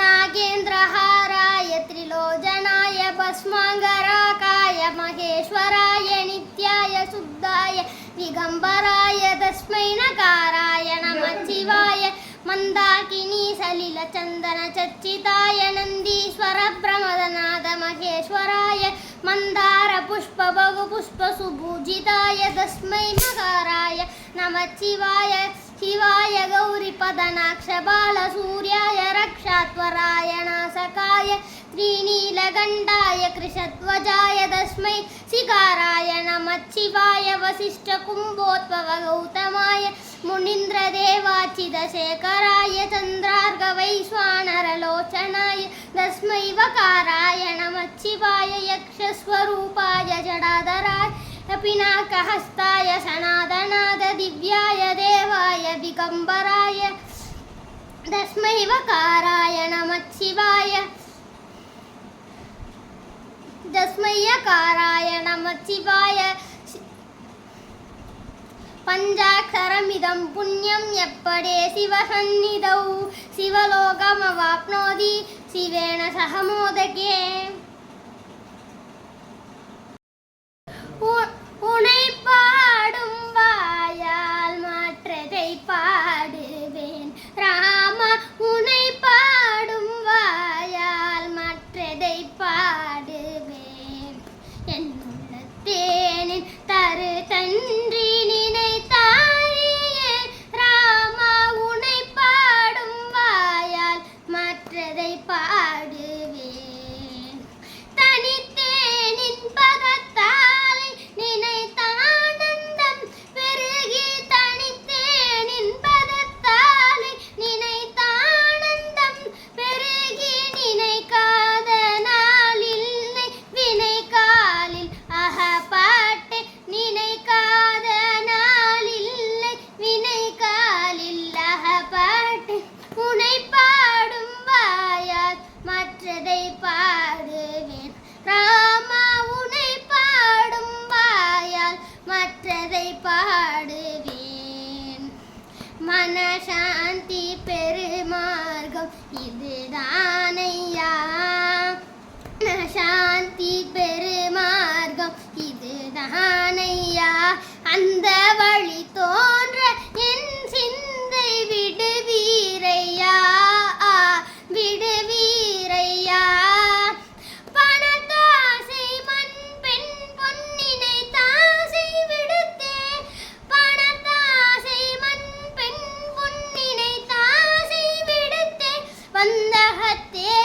नागेन्द्रहाराय त्रिलोचनाय भस्माङ्गराकाय महेश्वराय नित्याय शुद्धाय दिगम्बराय तस्मै नकाराय नमः शिवाय मन्दाकिनी सलिलचन्दनचर्चिताय नन्दीश्वर प्रमदनाद महेश्वराय मन्दारपुष्प बहुपुष्पसुभूजिताय तस्मै मकाराय नमः शिवाय शिवाय गौरिपदनाक्षबालसूर्याय रक्षात्वराय नासकाय त्रिनीलकण्ठाय कृशध्वजाय तस्मै शिवाय वसिष्ठकुम्भोद्भव गौतमाय मुनीन्द्रदेवाचिदशेखराय चन्द्रार्गवैश्वानरलोचनाय तस्मै वकाराय नमः शिवाय यक्षस्वरूपाय जडाधराय पिनाकहस्ताय सनातनाद दिव्याय देवाय दिगम्बराय तस्मै वकाराय नमः शिवाय। तस्मै यकाराय नमः शिवाय। पञ्चाक्षरमिदं पुण्यं यप्पडे शिवसन्निधौ। शिवलोकमवाप्नोति। शिवेन सह இதுதானையா? சாந்தி பெருமார்க்கம் இதுதானையா? அந்த Este